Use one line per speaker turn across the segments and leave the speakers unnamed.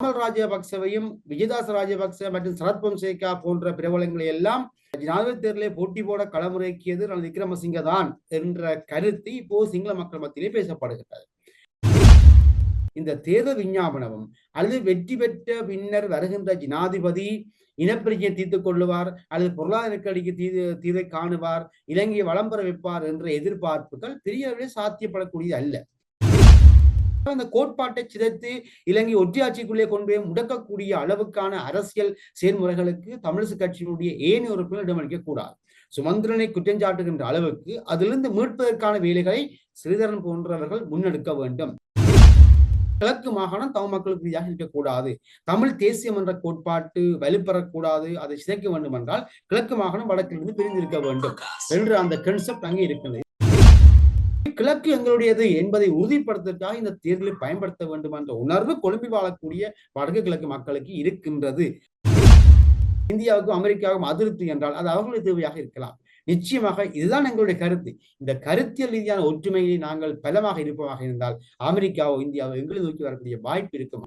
கமல் ராஜபக்சவையும் விஜயதாச ராஜபக்ச மற்றும் சரத் பொன்சேகா போன்ற பிரபலங்களை எல்லாம் ஜனாதிபதி தேர்தலை போட்டி போட களமுறைக்கியது ரணில் விக்ரமசிங்க தான் என்ற கருத்து இப்போ சிங்கள மக்கள் மத்தியிலே பேசப்படுகிறது இந்த தேர்தல் விஞ்ஞாபனமும் அல்லது வெற்றி பெற்ற பின்னர் வருகின்ற ஜனாதிபதி இனப்பிரச்சனை தீர்த்து கொள்ளுவார் அல்லது பொருளாதார நெருக்கடிக்கு தீது தீர்வை காணுவார் இலங்கையை வளம் பெற வைப்பார் என்ற எதிர்பார்ப்புகள் பெரிய அளவில் சாத்தியப்படக்கூடியது அல்ல. அந்த கோட்பாட்டை சிதைத்து இலங்கை ஒற்றியாட்சிக்குள்ளே கொண்டு போய் முடக்கக்கூடிய அளவுக்கான அரசியல் செயல்முறைகளுக்கு தமிழிசு கட்சியினுடைய ஏனைய உறுப்பினர் இடமளிக்க கூடாது. சுமந்திரனை குற்றஞ்சாட்டுகின்ற அளவுக்கு அதிலிருந்து மீட்பதற்கான வேலைகளை ஸ்ரீதரன் போன்றவர்கள் முன்னெடுக்க வேண்டும். கிழக்கு மாகாணம் தமிழ் மக்களுக்கு ரீதியாக இருக்கக்கூடாது தமிழ் தேசியம் என்ற கோட்பாட்டு வலுப்பெறக்கூடாது. அதை சிதைக்க வேண்டும் என்றால் கிழக்கு மாகாணம் வடக்கிலிருந்து பிரிந்திருக்க வேண்டும். என்று அந்த கன்செப்ட் அங்கே இருக்கிறது கிழக்கு எங்களுடையது என்பதை உறுதிப்படுத்துவதற்காக இந்த தேர்தலை பயன்படுத்த வேண்டும் என்ற உணர்வு கொழும்பி வாழக்கூடிய வடக்கு கிழக்கு மக்களுக்கு இருக்கின்றது. இந்தியாவுக்கும் அமெரிக்காவுக்கும் அதிருப்தி என்றால் அது அவர்களுடைய தேவையாக இருக்கலாம். நிச்சயமாக இதுதான் எங்களுடைய கருத்து. இந்த கருத்தியல் ரீதியான ஒற்றுமையை நாங்கள் பலமாக இருப்பதாக இருந்தால் அமெரிக்காவோ இந்தியாவோ எங்களை நோக்கி வரக்கூடிய வாய்ப்பு இருக்கும்.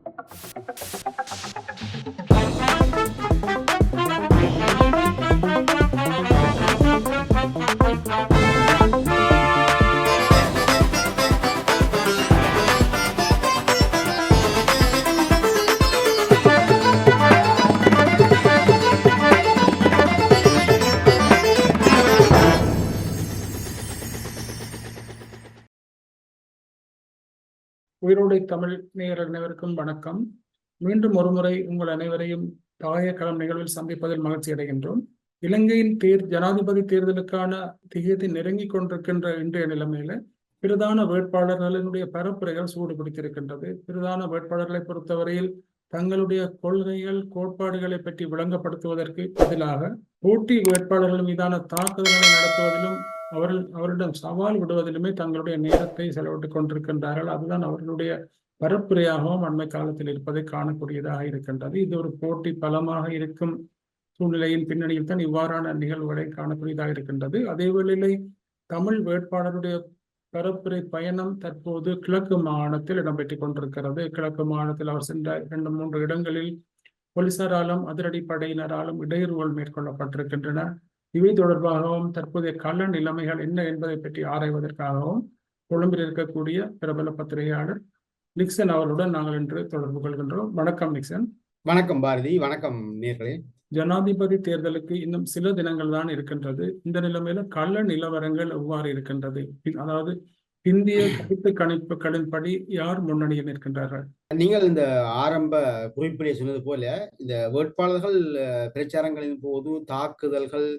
உயிரோடை தமிழ் நேயர் அனைவருக்கும் வணக்கம். மீண்டும் ஒருமுறை உங்கள் அனைவரையும் தாயக்கலம் நிகழ்வில் சந்திப்பதில் மகிழ்ச்சி அடைகின்றோம். இலங்கையின் தேர் ஜனாதிபதி தேர்தலுக்கான திகதி நெருங்கிக் கொண்டிருக்கின்ற இன்றைய நிலைமையில பிரதான வேட்பாளர்களினுடைய பரப்புரைகள் சூடு பிடித்திருக்கின்றது. பிரதான வேட்பாளர்களை பொறுத்தவரையில் தங்களுடைய கொள்கைகள் கோட்பாடுகளை பற்றி விளங்கப்படுத்துவதற்கு பதிலாக போட்டி வேட்பாளர்கள் மீதான தாக்குதல்களை நடத்துவதிலும் அவர்கள் அவரிடம் சவால் விடுவதிலுமே தங்களுடைய நேரத்தை செலவிட்டுக் கொண்டிருக்கின்றார்கள். அதுதான் அவர்களுடைய பரப்புரையாகவும் அண்மை காலத்தில் இருப்பதை காணக்கூடியதாக இருக்கின்றது. இது ஒரு போட்டி பலமாக இருக்கும் சூழ்நிலையின் பின்னணியில் தான் இவ்வாறான நிகழ்வுகளை காணக்கூடியதாக இருக்கின்றது. அதே வேளையிலே தமிழ் வேட்பாளருடைய பரப்புரை பயணம் தற்போது கிழக்கு மாகாணத்தில் இடம்பெற்றுக் கொண்டிருக்கிறது. கிழக்கு மாகாணத்தில் அவர் சென்ற இரண்டு மூன்று இடங்களில் போலீசாராலும் அதிரடி படையினராலும் இடையூறுகள் மேற்கொள்ளப்பட்டிருக்கின்றன. இவை தொடர்பாகவும் தற்போதைய கள நிலைமைகள் என்ன என்பதை பற்றி ஆராய்வதற்காகவும் கொழும்பில் இருக்கக்கூடிய பிரபல பத்திரிகையாளர் நிக்சன் அவர்களுடன் நாங்கள் இன்று தொடர்பு கொள்கின்றோம். வணக்கம் நிக்சன்.
வணக்கம் பாரதி. வணக்கம் நேர்களே.
ஜனாதிபதி தேர்தலுக்கு இன்னும் சில தினங்கள் தான் இருக்கின்றது. இந்த நிலைமையில கள நிலவரங்கள் எவ்வாறு இருக்கின்றது? அதாவது இந்திய கருத்து கணிப்புகளின்படி யார் முன்னணியில் நிற்கின்றார்கள்?
நீங்கள் இந்த ஆரம்ப குறிப்பிலே சொன்னது போல இந்த வேட்பாளர்கள் பிரச்சாரங்களின் போது தாக்குதல்கள்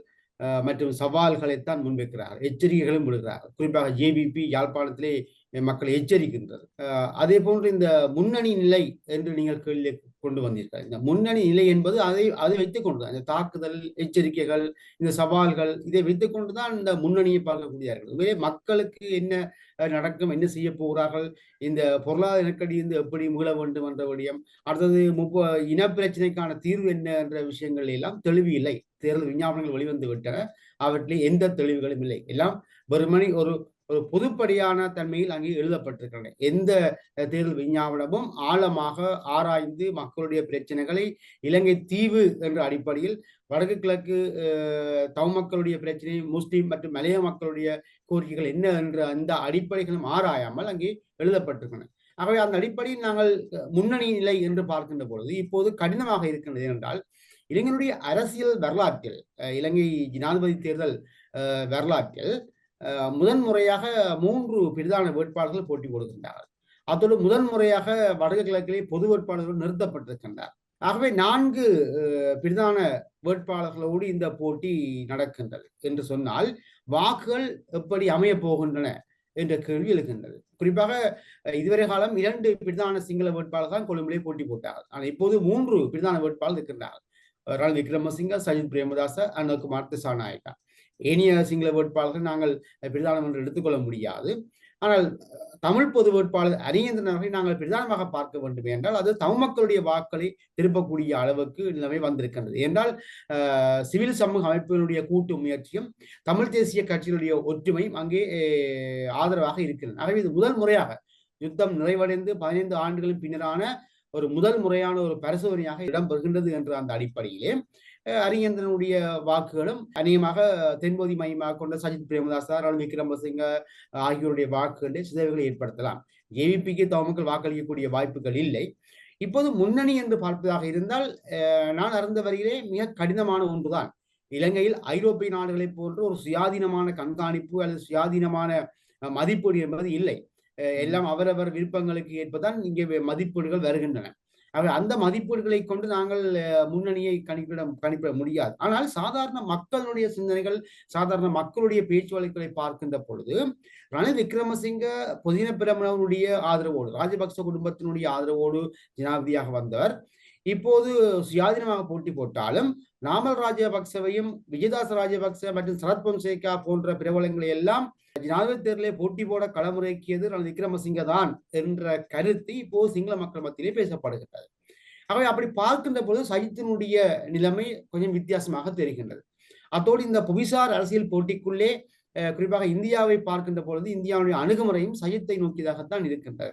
மற்றும் சவால்களைத்தான் முன்வைக்கிறார் எச்சரிக்கைகளும் விடுகிறார் குறிப்பாக ஜேபிபி யாழ்ப்பாணத்திலே மக்களை எச்சரிக்கின்றது. அதே போன்று இந்த முன்னணி நிலை என்று நீங்கள் கேள்வி கொண்டு வந்திருக்கார். இந்த முன்னணி நிலை என்பது அதை அதை வைத்துக் கொண்டுதான் இந்த தாக்குதல் எச்சரிக்கைகள் இந்த சவால்கள் இதை வைத்துக் கொண்டுதான் இந்த முன்னணியை பார்க்கக்கூடியார்கள். உண்மையிலே மக்களுக்கு என்ன நடக்கும் என்ன செய்ய போகிறார்கள் இந்த பொருளாதார நெருக்கடி இருந்து எப்படி மீள வேண்டும் என்ற விடயம் அடுத்தது முப்ப இனப்பிரச்சனைக்கான தீர்வு என்ன என்ற விஷயங்கள் எல்லாம் தெளிவு இல்லை. தேர்தல் விஞ்ஞாபனங்கள் வெளிவந்து விட்டன. அவற்றில் எந்த தெளிவுகளும் இல்லை. எல்லாம் வெறுமனி ஒரு ஒரு பொதுப்படியான தன்மையில் அங்கே எழுதப்பட்டிருக்கின்றன எந்த தேர்தல் விஞ்ஞாபனமும் ஆழமாக ஆராய்ந்து மக்களுடைய பிரச்சனைகளை இலங்கை தீவு என்ற அடிப்படையில் வடக்கு கிழக்கு தமிழ் மக்களுடைய பிரச்சனை முஸ்லீம் மற்றும் மலைய மக்களுடைய கோரிக்கைகள் என்ன என்ற அந்த அடிப்படைகளும் ஆராயாமல் அங்கே எழுதப்பட்டிருக்கின்றன ஆகவே அந்த அடிப்படையில் நாங்கள் முன்னணி நிலை என்று பார்க்கின்ற பொழுது இப்போது கடினமாக இருக்கின்றது என்றால் இலங்கையினுடைய அரசியல் வரலாற்றில் இலங்கை ஜனாதிபதி தேர்தல் வரலாற்றில் முதன் முறையாக மூன்று பிரதான வேட்பாளர்கள் போட்டி போடுகின்றார்கள். அதோடு முதன் முறையாக வடக்கு கிழக்கிலே பொது வேட்பாளர்கள் நிறுத்தப்பட்டிருக்கின்றார். ஆகவே நான்கு பிரதான வேட்பாளர்களோடு இந்த போட்டி நடக்கின்றது என்று சொன்னால் வாக்குகள் எப்படி அமைய போகின்றன என்ற கேள்வி எழுகின்றது. குறிப்பாக இதுவரை காலம் இரண்டு பிரதான சிங்கள வேட்பாளர் தான் கொழும்பிலே போட்டி போட்டார்கள். ஆனால் இப்போது மூன்று பிரதான வேட்பாளர் இருக்கின்றார்கள். ரணில் விக்ரமசிங்க சஜித் பிரேமதாச அனுகுமார் திசாநாயக்கா. ஏனைய சிங்கள வேட்பாளர்கள் நாங்கள் பிரதானம் என்று எடுத்துக்கொள்ள முடியாது. ஆனால் தமிழ் பொது வேட்பாளர் அறிஞர்களை நாங்கள் பிரதானமாக பார்க்க வேண்டும் என்றால் அது தமிழ் மக்களுடைய வாக்களை திருப்பக்கூடிய அளவுக்கு நிலைமை வந்திருக்கின்றது. என்றால் சிவில் சமூக அமைப்புகளுடைய கூட்டு முயற்சியும் தமிழ் தேசிய கட்சிகளுடைய ஒற்றுமையும் அங்கே ஆதரவாக இருக்கின்றன. ஆகவே இது முதல் முறையாக யுத்தம் நிறைவடைந்து பதினைந்து ஆண்டுகளின் பின்னரான ஒரு முதல் முறையான ஒரு பரிசோதனையாக இடம்பெறுகின்றது என்ற அந்த அடிப்படையிலே அறிஞந்தனுடைய வாக்குகளும் அநேகமாக தென்பகுதி மையமாக கொண்ட சஜித் பிரேமதாசா ரணில் விக்ரமசிங்க ஆகியோருடைய வாக்குகளிலே சிதைவுகளை ஏற்படுத்தலாம். ஏவிபிக்கு தமக்கள் வாக்களிக்கக்கூடிய வாய்ப்புகள் இல்லை. இப்போது முன்னணி என்று பார்ப்பதாக இருந்தால் நான் அறிந்த வரையிலே மிக கடினமான ஒன்றுதான். இலங்கையில் ஐரோப்பிய நாடுகளைப் போன்று ஒரு சுயாதீனமான கண்காணிப்பு அல்லது சுயாதீனமான மதிப்பீடு என்பது இல்லை. எல்லாம் அவரவர் விருப்பங்களுக்கு ஏற்பதான் இங்கே மதிப்பீடுகள் வருகின்றன. அந்த மதிப்பீடுகளை கொண்டு நாங்கள் முன்னணியை கணிப்பிட கணிப்பிட முடியாது. ஆனால் சாதாரண மக்களுடைய சிந்தனைகள் சாதாரண மக்களுடைய பேச்சு வழக்குகளை பார்க்கின்ற பொழுது ரணில் விக்ரமசிங்க பொதின பிரமணவனுடைய ஆதரவோடு ராஜபக்ச குடும்பத்தினுடைய ஆதரவோடு ஜனாதிபதியாக வந்தவர் இப்போது சுயாதீனமாக போட்டி போட்டாலும் நாமல் ராஜபக்சவையும் விஜயதாச ராஜபக்ச மற்றும் சரத் பொன்சேகா போன்ற பிரபலங்களை எல்லாம் ஜனாதிபதி தேர்தலில் போட்டி போட களமிறக்கியது ரணில் விக்ரமசிங்க தான் என்ற கருத்து இப்போ சிங்கள மக்கள் மத்தியிலே பேசப்படுகின்றது. ஆகவே அப்படி பார்க்கின்ற பொழுது சஜித்தினுடைய நிலைமை கொஞ்சம் வித்தியாசமாக தெரிகின்றது. அத்தோடு இந்த புவிசார் அரசியல் போட்டிக்குள்ளே குறிப்பாக இந்தியாவை பார்க்கின்ற பொழுது இந்தியாவுடைய அணுகுமுறையும் சஜித்தை நோக்கியதாகத்தான் இருக்கின்றது.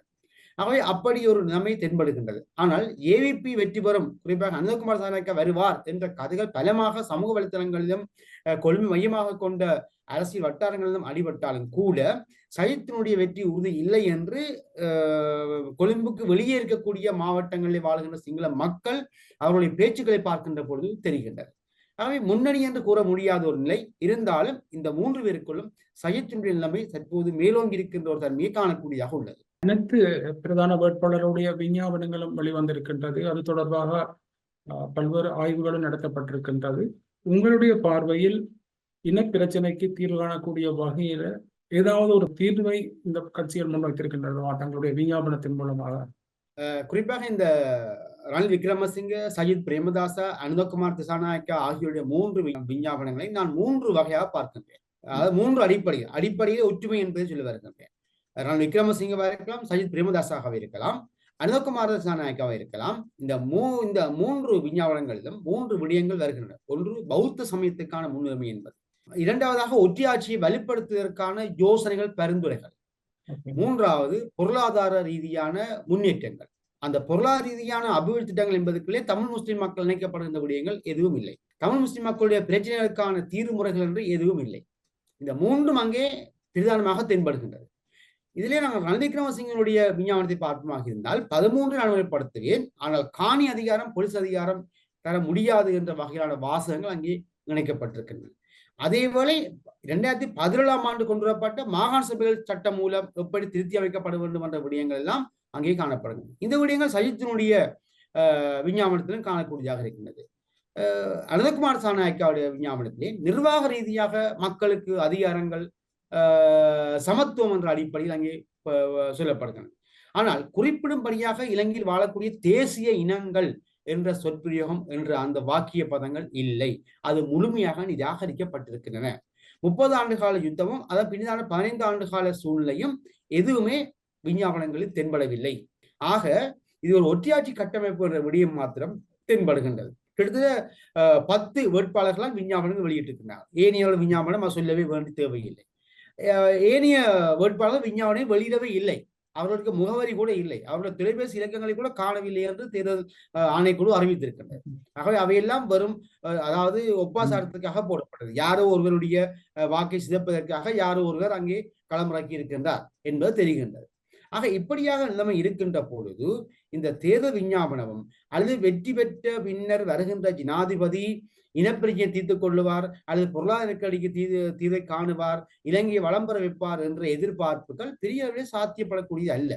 ஆகவே அப்படி ஒரு நிலைமை தென்படுகின்றது. ஆனால் ஏவிபி வெற்றி பெறும். குறிப்பாக அனந்தகுமார் சாணக்கியா வருவார் என்ற கதைகள் பலமாக சமூக வலைத்தளங்களிலும் கொள்மை மையமாக கொண்ட அரசியல் வட்டாரங்களிலும் அடிபட்டாலும் கூட சஜித்தினுடைய வெற்றி உறுதி இல்லை என்று கொழும்புக்கு வெளியே இருக்கக்கூடிய மாவட்டங்களில் வாழ்கின்ற சிங்கள மக்கள் அவர்களுடைய பேச்சுக்களை பார்க்கின்ற பொழுது தெரிகின்றது. ஆகவே முன்னணி என்று கூற முடியாத ஒரு நிலை. இருந்தாலும் இந்த மூன்று பேருக்குள்ளும் சஜித்தினுடைய நிலைமை தற்போது மேலோங்கி இருக்கின்ற ஒரு தன்மையை காணக்கூடியதாக உள்ளது.
அனைத்து பிரதான வேட்பாளருடைய விஞ்ஞாபனங்களும் வெளிவந்திருக்கின்றது. அது தொடர்பாக பல்வேறு ஆய்வுகளும் நடத்தப்பட்டிருக்கின்றது. உங்களுடைய பார்வையில் இனப்பிரச்சனைக்கு தீர்வு காணக்கூடிய வகையில ஏதாவது ஒரு தீர்வை இந்த கட்சிகள் முன்வைத்திருக்கின்றனவா? தங்களுடைய விஞ்ஞாபனத்தின் மூலமாக.
அஹ் குறிப்பாக இந்த ரணில் விக்ரமசிங்க சஜித் பிரேமதாச அனுதகுமார் திசாநாயக்கா ஆகியோருடைய மூன்று விஞ்ஞாபனங்களை நான் மூன்று வகையாக பார்க்கின்றேன். அதாவது மூன்று அடிப்படையில் அடிப்படையில் ஒற்றுமை என்பதை சொல்லி வருகின்றேன். ரணில் விக்ரமசிங்கவாக இருக்கலாம் சஜித் பிரேமதாசாக இருக்கலாம் அனுதகுமார் திசாநாயக்காவாக இருக்கலாம். இந்த மூ இந்த மூன்று விஞ்ஞாபனங்களிலும் மூன்று விடயங்கள் வருகின்றன. ஒன்று பௌத்த சமயத்துக்கான முன்னுரிமை என்பது. இரண்டாவதாக ஒற்றியாட்சியை வலுப்படுத்துவதற்கான யோசனைகள் பரிந்துரைகள். மூன்றாவது பொருளாதார ரீதியான முன்னேற்றங்கள். அந்த பொருளாதார ரீதியான அபிவிருத்தி திட்டங்கள் என்பதற்குள்ளே தமிழ் முஸ்லிம் மக்கள் இணைக்கப்படுகின்ற விடயங்கள் எதுவும் இல்லை. தமிழ் முஸ்லிம் மக்களுடைய பிரச்சனைகளுக்கான தீர்வு முறைகள் என்று எதுவும் இல்லை. இந்த மூன்றும் அங்கே பிரதானமாக தென்படுகின்றது. இதிலே நாங்கள் ரணில் விக்ரமசிங்கனுடைய விஞ்ஞானத்தை பார்ப்போமாக இருந்தால் பதிமூன்று நடைமுறைப்படுத்துவேன் ஆனால் காணி அதிகாரம் போலீஸ் அதிகாரம் தர முடியாது என்ற வகையான வாசகங்கள் அங்கே இணைக்கப்பட்டிருக்கின்றன. அதேவேளை இரண்டாயிரத்தி பதினேழாம் ஆண்டு கொண்டு வரப்பட்ட மாகாண சபைகள் சட்டம் மூலம் எப்படி திருத்தி அமைக்கப்பட வேண்டும் என்ற விடயங்கள் எல்லாம் அங்கே காணப்படுகிறது இந்த விடயங்கள் சஜித்தினுடைய விஞ்ஞாபனத்திலும் காணக்கூடியதாக இருக்கின்றது. அனந்தகுமார் சாணாய்க்காவுடைய விஞ்ஞாபனத்திலே நிர்வாக ரீதியாக மக்களுக்கு அதிகாரங்கள் சமத்துவம் என்ற அடிப்படையில் அங்கே சொல்லப்படுகிறது. சொல்லப்படுகின்றன ஆனால் குறிப்பிடும்படியாக இலங்கையில் வாழக்கூடிய தேசிய இனங்கள் என்ற சொற்பிரயோகம் என்ற அந்த வாக்கிய பதங்கள் இல்லை. அது முழுமையாக நிராகரிக்கப்பட்டிருக்கின்றன. முப்பது ஆண்டு கால யுத்தமும் அதன் பின்னான பதினைந்து ஆண்டு கால சூழ்நிலையும் எதுவுமே விஞ்ஞாபனங்களில் தென்படவில்லை. ஆக இது ஒரு ஒற்றையாட்சி கட்டமைப்பு என்ற விடயம் மாத்திரம் தென்படுகின்றது. கிட்டத்தட்ட பத்து வேட்பாளர்களால் விஞ்ஞாபனங்கள் வெளியிட்டிருக்கிறார் ஏனையோட விஞ்ஞாபனம் சொல்லவே வேண்டி தேவையில்லை. ஏனைய வேட்பாளர்கள் விஞ்ஞானம் வெளியிடவே இல்லை. அவர்களுக்கு முகவரி கூட இல்லை. அவருடைய தொலைபேசி இலக்கங்களை கூட காணவில்லை என்று தேர்தல் ஆணைக்குழு அறிவித்திருக்கின்றது ஆகவே அவையெல்லாம் வரும் அதாவது ஒப்பாசாரத்துக்காக போடப்பட்டது. யாரோ ஒருவருடைய அஹ், வாக்கை சிதைப்பதற்காக யாரோ ஒருவர் அங்கே களமிறக்கி இருக்கின்றார் என்பது தெரிகின்றது. ஆக இப்படியாக நிலைமை இருக்கின்ற பொழுது இந்த தேர்தல் விஞ்ஞாபனமும் அல்லது வெற்றி பெற்ற பின்னர் வருகின்ற ஜனாதிபதி இனப்பிரச்சனையை தீர்த்து கொள்ளுவார் அல்லது பொருளாதார நெருக்கடிக்கு தீ தீர்வை காணுவார் இலங்கையை வளம் பெற வைப்பார் என்ற எதிர்பார்ப்புகள் பெரிய அளவில் சாத்தியப்படக்கூடியது அல்ல.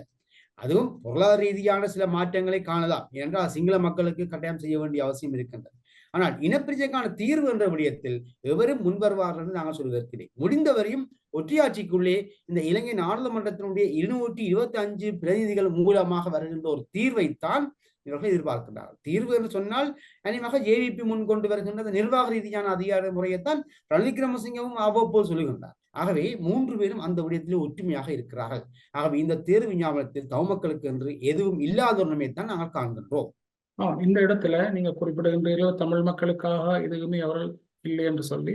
அதுவும் பொருளாதார ரீதியான சில மாற்றங்களை காணலாம். ஏனென்றால் சிங்கள மக்களுக்கு கட்டாயம் செய்ய வேண்டிய அவசியம் இருக்கின்றது. ஆனால் இனப்பிரச்சனைக்கான தீர்வு என்ற விடயத்தில் எவரும் முன்வருவார்கள் என்று நாங்கள் சொல்வதற்கிறேன் முடிந்தவரையும் ஒற்றையாட்சிக்குள்ளே இந்த இலங்கை நாடாளுமன்றத்தினுடைய இருநூற்றி இருபத்தி அஞ்சு பிரதிநிதிகள் மூலமாக வருகின்ற ஒரு தீர்வைத்தான் இவர்கள் எதிர்பார்க்கின்றார்கள். தீர்வு என்று சொன்னால் அநேகமாக ஏவிபி முன் கொண்டு வருகின்ற நிர்வாக ரீதியான அதிகார முறையைத்தான் ரணில் விக்ரமசிங்கவும் அவ்வப்போது சொல்லுகின்றார். ஆகவே மூன்று பேரும் அந்த விடயத்திலே ஒற்றுமையாக இருக்கிறார்கள். ஆகவே இந்த தேர்வு ஞாபகத்தில் தவமக்களுக்கு என்று எதுவும் இல்லாத ஒரு நிலைமையைத்தான் நாங்கள் காண்கின்றோம்.
ஆ இந்த இடத்துல நீங்க குறிப்பிடுகின்றீர்கள் தமிழ் மக்களுக்காக எதுவுமே அவர்கள் இல்லை என்று சொல்லி